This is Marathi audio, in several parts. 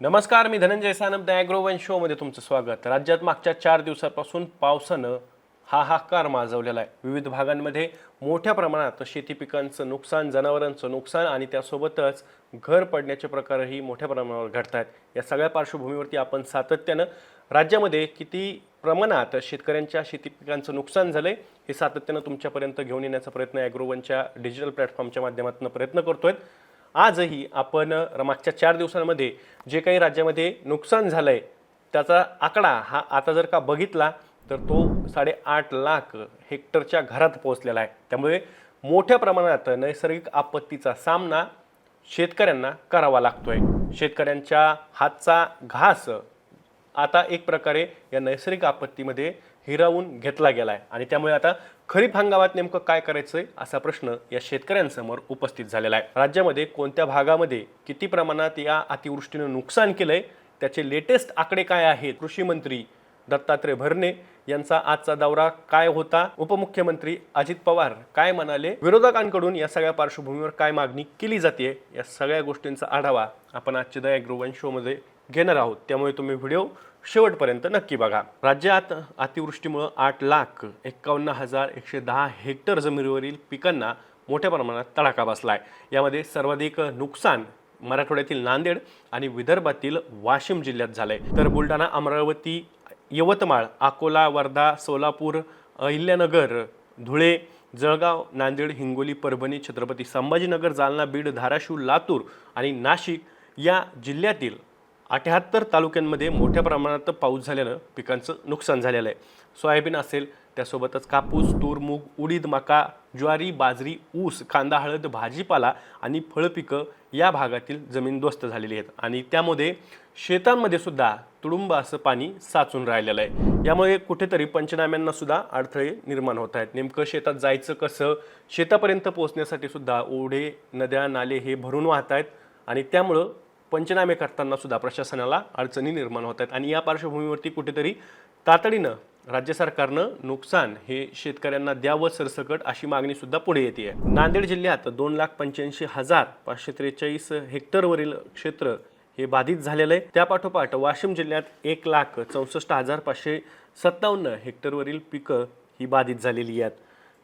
नमस्कार मी धनंजय सानप द ॲग्रोवन शोमध्ये तुमचं स्वागत. राज्यात मागच्या चार दिवसापासून पावसानं हाहाकार माजवलेला आहे. विविध भागांमध्ये मोठ्या प्रमाणात शेती पिकांचं नुकसान जनावरांचं नुकसान आणि त्यासोबतच घर पडण्याचे प्रकारही मोठ्या प्रमाणावर घडत आहेत या सगळ्या पार्श्वभूमीवरती आपण सातत्यानं राज्यामध्ये किती प्रमाणात शेतकऱ्यांच्या शेती पिकांचं नुकसान झालं आहे हे सातत्यानं तुमच्यापर्यंत घेऊन येण्याचा प्रयत्न ॲग्रोवनच्या डिजिटल प्लॅटफॉर्मच्या माध्यमातून प्रयत्न करतोय आजही आपण मागच्या चार दिवसांमध्ये जे काही राज्यामध्ये नुकसान झालं आहे त्याचा आकडा हा आता जर का बघितला तर तो साडेआठ लाख हेक्टरच्या घरात पोहोचलेला आहे. त्यामुळे मोठ्या प्रमाणात नैसर्गिक आपत्तीचा सामना शेतकऱ्यांना करावा लागतोय. शेतकऱ्यांच्या हातचा घास आता एक प्रकारे या नैसर्गिक आपत्तीमध्ये हिरावून घेतला गेला आहे आणि त्यामुळे आता खरीप हंगामात नेमकं काय करायचंय असा प्रश्न या शेतकऱ्यांसमोर उपस्थित झालेला आहे. राज्यामध्ये कोणत्या भागामध्ये किती प्रमाणात या अतिवृष्टीनं नुकसान केलंय त्याचे लेटेस्ट आकडे काय आहेत? कृषी मंत्री दत्तात्रय भरणे यांचा आजचा दौरा काय होता? उपमुख्यमंत्री अजित पवार काय म्हणाले? विरोधकांकडून या सगळ्या पार्श्वभूमीवर काय मागणी केली जाते या सगळ्या गोष्टींचा आढावा आपण आजच्या द ॲग्रोवन शोमध्ये घेणार आहोत. त्यामुळे तुम्ही व्हिडिओ शेवटपर्यंत नक्की बघा. राज्यात अतिवृष्टीमुळं आठ लाख एक्कावन्न हजार एकशे दहा हेक्टर जमिनीवरील पिकांना मोठ्या प्रमाणात तडाखा आहे यामध्ये सर्वाधिक नुकसान मराठवाड्यातील नांदेड आणि विदर्भातील वाशिम जिल्ह्यात झालंय. तर बुलढाणा अमरावती यवतमाळ अकोला वर्धा सोलापूर अहिल्यानगर धुळे जळगाव नांदेड हिंगोली परभणी छत्रपती संभाजीनगर जालना बीड धाराशिव लातूर आणि नाशिक या जिल्ह्यातील अठ्याहत्तर तालुक्यांमध्ये मोठ्या प्रमाणात पाऊस झाल्यानं पिकांचं नुकसान झालेलं आहे. सोयाबीन असेल त्यासोबतच कापूस तूर मूग उडीद मका ज्वारी बाजरी ऊस कांदा हळद भाजीपाला आणि फळपिकं या भागातील जमीन जमीनदोस्त झालेली आहेत. आणि त्यामध्ये शेतांमध्ये सुद्धा तुडुंब असं पाणी साचून राहिलेलं आहे. यामुळे कुठेतरी पंचनाम्यांना सुद्धा अडथळे निर्माण होत आहेत. नेमकं शेतात जायचं कसं? शेतापर्यंत पोहोचण्यासाठी सुद्धा ओढे नद्या नाले हे भरून वाहत आहेत आणि त्यामुळं पंचनामे करताना सुद्धा प्रशासनाला अडचणी निर्माण होत आहेत. आणि या पार्श्वभूमीवरती कुठेतरी तातडीनं राज्य सरकारनं नुकसान हे शेतकऱ्यांना द्यावं सरसकट अशी मागणी सुद्धा पुढे येते आहे नांदेड जिल्ह्यात दोन लाख पंच्याऐंशी हजार पाचशे त्रेचाळीस हेक्टरवरील क्षेत्र हे बाधित झालेलं आहे. त्यापाठोपाठ वाशिम जिल्ह्यात एक लाख चौसष्ट हजार पाचशे सत्तावन्न हेक्टरवरील पिकं ही बाधित झालेली आहेत.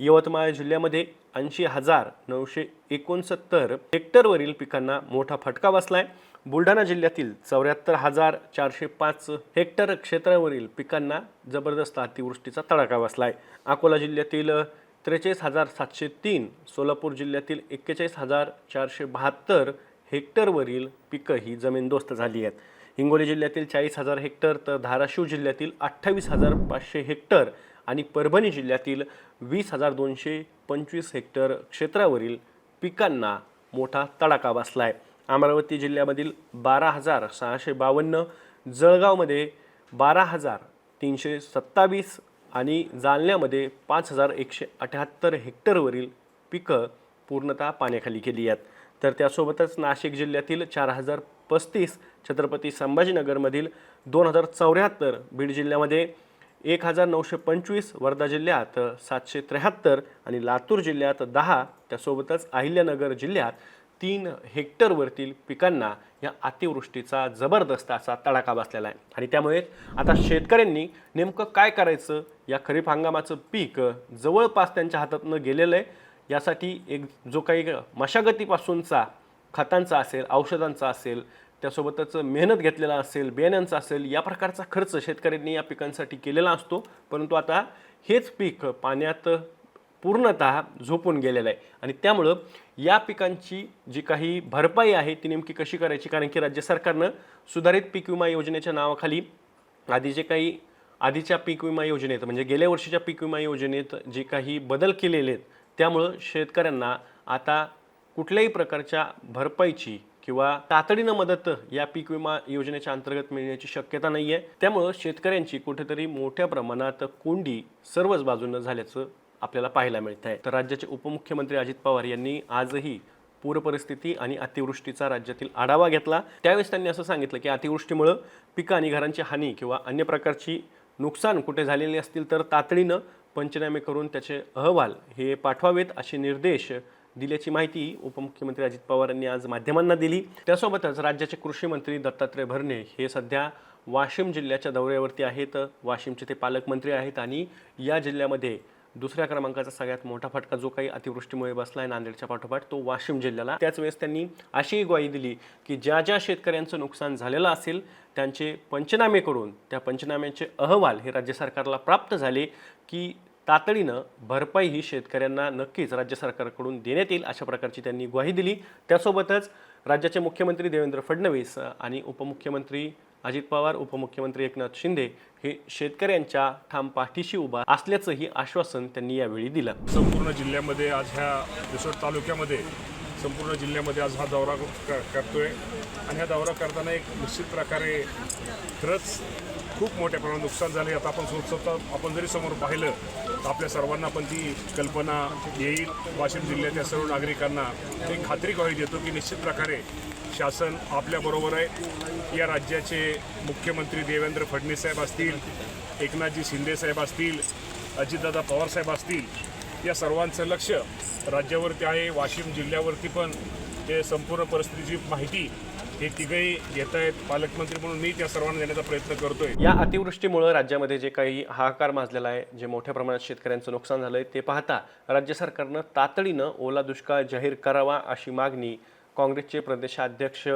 यवतमाळ जिल्ह्यामध्ये ऐंशी हजार नऊशे एकोणसत्तर हेक्टरवरील पिकांना मोठा फटका बसला आहे बुलढाणा जिल्ह्यातील चौऱ्याहत्तर हजार चारशे पाच हेक्टर क्षेत्रावरील पिकांना जबरदस्त अतिवृष्टीचा तडाखा आहे अकोला जिल्ह्यातील त्रेचाळीस हजार सातशे तीन सोलापूर जिल्ह्यातील एक्केचाळीस हजार चारशे बहात्तर हेक्टरवरील पिकं ही जमीनदोस्त झाली आहेत. हिंगोली जिल्ह्यातील चाळीस हजार हेक्टर तर धाराशिव जिल्ह्यातील अठ्ठावीस हजार पाचशे हेक्टर आणि परभणी जिल्ह्यातील वीस हजार दोनशे पंचवीस हेक्टर क्षेत्रावरील पिकांना मोठा तडाखा बसला आहे अमरावती जिल्ह्यामधील बारा हजार सहाशे बावन्न जळगावमध्ये बारा हजार तीनशे सत्तावीस आणि जालन्यामध्ये पाच हजार एकशे अठ्याहत्तर हेक्टरवरील पिकं पूर्णतः पाण्याखाली गेली आहेत. तर त्यासोबतच नाशिक जिल्ह्यातील चार हजार पस्तीस छत्रपती संभाजीनगरमधील दोन हजार चौऱ्याहत्तर बीड जिल्ह्यामध्ये एक हजार नऊशे पंचवीस वर्धा जिल्ह्यात सातशे त्र्याहत्तर आणि लातूर जिल्ह्यात दहा त्यासोबतच अहिल्यानगर जिल्ह्यात तीन हेक्टरवरतील पिकांना या अतिवृष्टीचा जबरदस्त असा तडाखा बसलेला आहे. आणि त्यामुळे आता शेतकऱ्यांनी नेमकं काय करायचं? या खरीप हंगामाचं पीक जवळपास त्यांच्या हातातनं गेलेलं आहे. यासाठी एक जो काही मशागतीपासूनचा खतांचा असेल औषधांचा असेल त्यासोबतच मेहनत घेतलेला असेल बियाण्यांचा असेल या प्रकारचा खर्च शेतकऱ्यांनी या पिकांसाठी केलेला असतो. परंतु आता हेच पीक पाण्यात पूर्णतः झोपून गेलेलं आहे. आणि त्यामुळं या पिकांची जी काही भरपाई आहे ती नेमकी कशी करायची? कारण की राज्य सरकारनं सुधारित पीक विमा योजनेच्या नावाखाली आधी जे काही आधीच्या पीक विमा योजनेत म्हणजे गेल्या वर्षीच्या पीक विमा योजनेत जे काही बदल केलेले आहेत त्यामुळं शेतकऱ्यांना आता कुठल्याही प्रकारच्या भरपाईची किंवा तातडीनं मदत या पीक विमा योजनेच्या अंतर्गत मिळण्याची शक्यता नाही आहे त्यामुळं शेतकऱ्यांची कुठेतरी मोठ्या प्रमाणात कोंडी सर्वच बाजूनं झाल्याचं आपल्याला पाहायला मिळत आहे तर राज्याचे उपमुख्यमंत्री अजित पवार यांनी आजही पूर परिस्थिती आणि अतिवृष्टीचा राज्यातील आढावा घेतला. त्यावेळेस त्यांनी असं सांगितलं की अतिवृष्टीमुळं पिकं आणि घरांची हानी किंवा अन्य प्रकारची नुकसान कुठे झालेली असतील तर तातडीनं पंचनामे करून त्याचे अहवाल हे पाठवावेत असे निर्देश दिल्याची माहिती उपमुख्यमंत्री अजित पवार यांनी आज माध्यमांना दिली. त्यासोबतच राज्याचे कृषी मंत्री दत्तात्रय भरणे हे सध्या वाशिम जिल्ह्याच्या दौऱ्यावरती आहेत. वाशिमचे ते पालकमंत्री आहेत आणि या जिल्ह्यामध्ये दुसऱ्या क्रमांकाचा सगळ्यात मोठा फटका जो काही अतिवृष्टीमुळे बसला आहे नांदेडच्या पाठोपाठ तो वाशिम जिल्ह्याला. त्याच वेळेस त्यांनी अशीही ग्वाही दिली की ज्या ज्या शेतकऱ्यांचं नुकसान झालेलं असेल त्यांचे पंचनामे करून त्या पंचनाम्याचे अहवाल हे राज्य सरकारला प्राप्त झाले की तातडीनं भरपाई ही शेतकऱ्यांना नक्कीच राज्य सरकारकडून देण्यात येईल अशा प्रकारची त्यांनी ग्वाही दिली. त्यासोबतच राज्याचे मुख्यमंत्री देवेंद्र फडणवीस आणि उपमुख्यमंत्री अजित पवार उपमुख्यमंत्री एकनाथ शिंदे हे शेतकऱ्यांच्या ठाम पाठीशी उभा असल्याचंही आश्वासन त्यांनी यावेळी दिलं. संपूर्ण जिल्ह्यामध्ये आज ह्या रिसोड तालुक्यामध्ये संपूर्ण जिल्ह्यामध्ये आज हा दौरा क- करतोय. आणि हा दौरा करताना एक निश्चित प्रकारे खरंच खूप मोठ्या प्रमाणात नुकसान झाले आता आपण स्वतः आपण जरी समोर पाहिलं तर आपल्या सर्वांना पण ती कल्पना येईल. वाशिम जिल्ह्यातल्या सर्व नागरिकांना एक खात्री ग्वाही देतो की निश्चित प्रकारे शासन आपल्याबरोबर आहे. या राज्याचे मुख्यमंत्री देवेंद्र फडणवीस साहेब असतील एकनाथजी शिंदेसाहेब असतील अजितदादा पवारसाहेब असतील या सर्वांचं लक्ष राज्यावरती आहे वाशिम जिल्ह्यावरती पण हे संपूर्ण परिस्थितीची माहिती हे तिघही घेत आहेत पालकमंत्री म्हणून मी त्या सर्वांना देण्याचा प्रयत्न करतोय. या अतिवृष्टीमुळे राज्यामध्ये जे काही हाहाकार माजलेला आहे जे मोठ्या प्रमाणात शेतकऱ्यांचं नुकसान झालंय ते पाहता राज्य सरकारनं तातडीनं ओला दुष्काळ जाहीर करावा अशी मागणी काँग्रेसचे प्रदेशाध्यक्ष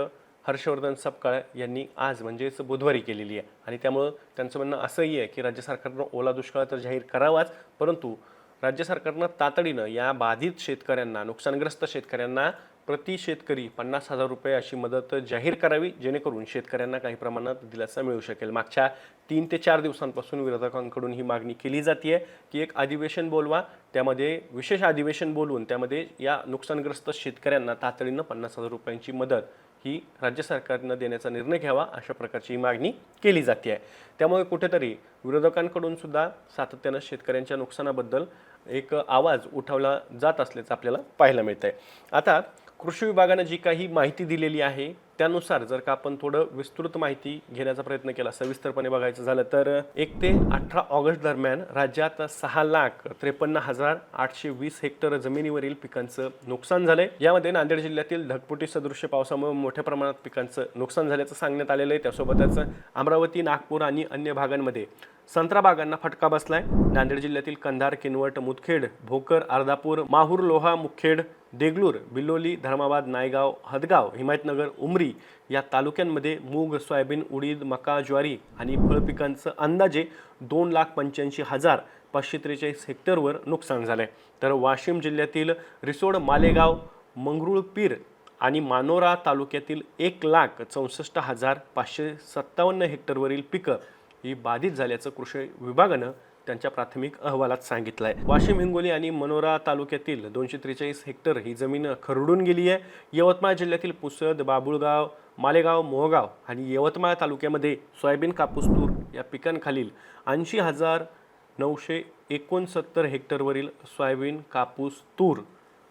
हर्षवर्धन सपकाळ यांनी आज म्हणजेच बुधवारी केलेली आहे. आणि त्यामुळं त्यांचं म्हणणं असंही आहे की राज्य सरकारनं ओला दुष्काळ तर जाहीर करावाच परंतु राज्य सरकारनं तातडीनं या बाधित शेतकऱ्यांना नुकसानग्रस्त शेतकऱ्यांना प्रति शेतकरी पन्नास हजार रुपये अशी मदत जाहीर करावी जेणेकरून शेतकऱ्यांना काही प्रमाणात दिलासा मिळू शकेल. मागच्या तीन ते चार दिवसांपासून विरोधकांकडून ही मागणी केली जाते की एक अधिवेशन बोलवा त्यामध्ये विशेष अधिवेशन बोलवून त्यामध्ये या नुकसानग्रस्त शेतकऱ्यांना तातडीनं पन्नास हजार रुपयांची मदत ही राज्य सरकारनं देण्याचा निर्णय घ्यावा अशा प्रकारची ही मागणी केली जाते आहे त्यामुळे कुठेतरी विरोधकांकडून सुद्धा सातत्यानं शेतकऱ्यांच्या नुकसानाबद्दल एक आवाज उठवला जात असल्याचं आपल्याला पाहायला मिळतं आहे आता कृषी विभागानं जी काही माहिती दिलेली आहे त्यानुसार जर का आपण थोडं विस्तृत माहिती घेण्याचा प्रयत्न केला सविस्तरपणे बघायचं झालं तर एक ते अठरा ऑगस्ट दरम्यान राज्यात सहा लाख त्रेपन्न हजार आठशे वीस हेक्टर जमिनीवरील पिकांचं नुकसान झालंय. यामध्ये नांदेड जिल्ह्यातील ढगपुटी सदृश्य पावसामुळे मोठ्या प्रमाणात पिकांचं नुकसान झाल्याचं सांगण्यात आलेलं आहे. त्यासोबतच अमरावती नागपूर आणि अन्य भागांमध्ये संत्रा बागांना फटका बसलाय. नांदेड जिल्ह्यातील कंधार किनवट मुदखेड भोकर अर्धापूर माहूर लोहा मुखेड देगलूर बिलोली धर्माबाद नायगाव हदगाव हिमायतनगर उमरी या तालुक्यांमध्ये मूग सोयाबीन उडीद मका ज्वारी आणि फळपिकांचं अंदाजे दोन लाख पंच्याऐंशी हजार पाचशे त्रेचाळीस हेक्टरवर नुकसान झालंय. तर वाशिम जिल्ह्यातील रिसोड मालेगाव मंगरुळपीर आणि मानोरा तालुक्यातील एक लाख चौसष्ट हजार पाचशे सत्तावन्न हेक्टरवरील पिकं ही बाधित झाल्याचं कृषी विभागानं त्यांच्या प्राथमिक अहवालात सांगितलं आहे वाशिम हिंगोली आणि मनोरा तालुक्यातील दोनशे त्रेचाळीस हेक्टर ही जमीन खरडून गेली आहे. यवतमाळ जिल्ह्यातील पुसद बाबुळगाव मालेगाव मोहगाव आणि यवतमाळ तालुक्यामध्ये सोयाबीन कापूस तूर या पिकांखालील ऐंशी हजार नऊशे एकोणसत्तर हेक्टरवरील सोयाबीन कापूस तूर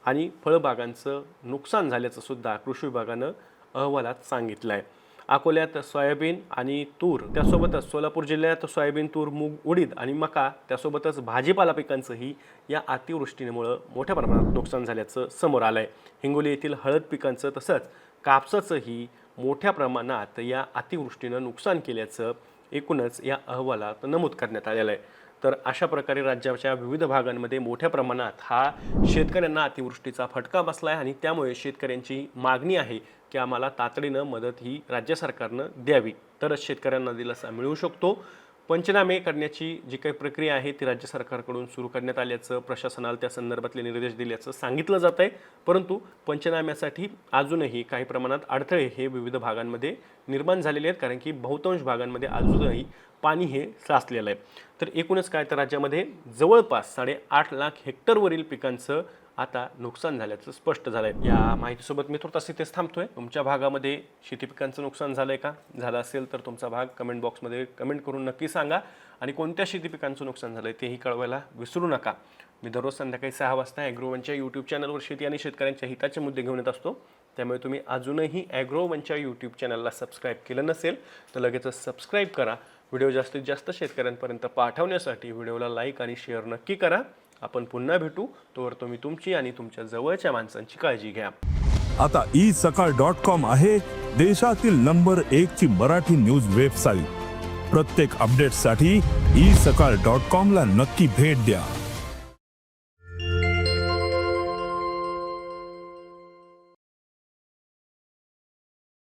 आणि फळबागांचं नुकसान झाल्याचं सुद्धा कृषी विभागानं अहवालात सांगितलं आहे अकोल्यात सोयाबीन आणि तूर त्यासोबतच सोलापूर जिल्ह्यात सोयाबीन तूर मूग उडीद आणि मका त्यासोबतच भाजीपाला पिकांचंही या अतिवृष्टीमुळं मोठ्या प्रमाणात नुकसान झाल्याचं समोर आलं आहे हिंगोली येथील हळद पिकांचं तसंच कापसाचंही मोठ्या प्रमाणात या अतिवृष्टीनं नुकसान केल्याचं एकूणच या अहवालात नमूद करण्यात आलेलं आहे. तर अशा प्रकारे राज्याच्या विविध भागांमध्ये मोठ्या प्रमाणात हा शेतकऱ्यांना अतिवृष्टीचा फटका बसला आहे आणि त्यामुळे शेतकऱ्यांची मागणी आहे की आम्हाला तातडीनं मदत ही राज्य सरकारनं द्यावी. तरच शेतकऱ्यांना दिलासा मिळू शकतो. पंचनामे करण्याची जी काही प्रक्रिया आहे ती राज्य सरकारकडून सुरू करण्यात आल्याचं प्रशासनाला त्या संदर्भातले निर्देश दिल्याचं सांगितलं जात आहे परंतु पंचनाम्यासाठी अजूनही काही प्रमाणात अडथळे हे विविध भागांमध्ये निर्माण झालेले आहेत कारण की बहुतांश भागांमध्ये अजूनही पाणी हे साचलेलं आहे. तर एकूणच काय तर राज्यामध्ये जवळपास साडेआठ लाख हेक्टरवरील पिकांचं आता नुकसान झाल्याचं स्पष्ट झालं आहे या माहितीसोबत मी थोडंसं इथेच थांबतोय. तुमच्या भागामध्ये शेती पिकांचं नुकसान आहे का? झालं असेल तर तुमचा भाग कमेंट बॉक्समध्ये कमेंट करून नक्की सांगा. आणि कोणत्या शेती पिकांचं नुकसान आहे तेही कळवायला विसरू नका. मी दररोज संध्याकाळी सहा वाजता ॲग्रोवनच्या यूट्यूब चॅनलवर शेती आणि शेतकऱ्यांच्या हिताचे मुद्दे घेऊन येत असतो. त्यामुळे तुम्ही अजूनही ॲग्रोवनच्या यूट्यूब चॅनलला सबस्क्राईब केलं नसेल तर लगेचच सबस्क्राईब करा. व्हिडिओ जास्तीत जास्त शेतकऱ्यांपर्यंत पाठवण्यासाठी व्हिडिओला लाईक आणि शेअर नक्की करा. आपण पुन्हा भेटू. तोवर तुम्ही तुमची आणि तुमच्या जवळच्या माणसांची काळजी घ्या. आता ई सकाळ डॉट कॉम आहे देशातील नंबर एक ची मराठी न्यूज वेबसाईट. प्रत्येक अपडेटसाठी ई सकाळ डॉट कॉम ला नक्की भेट द्या.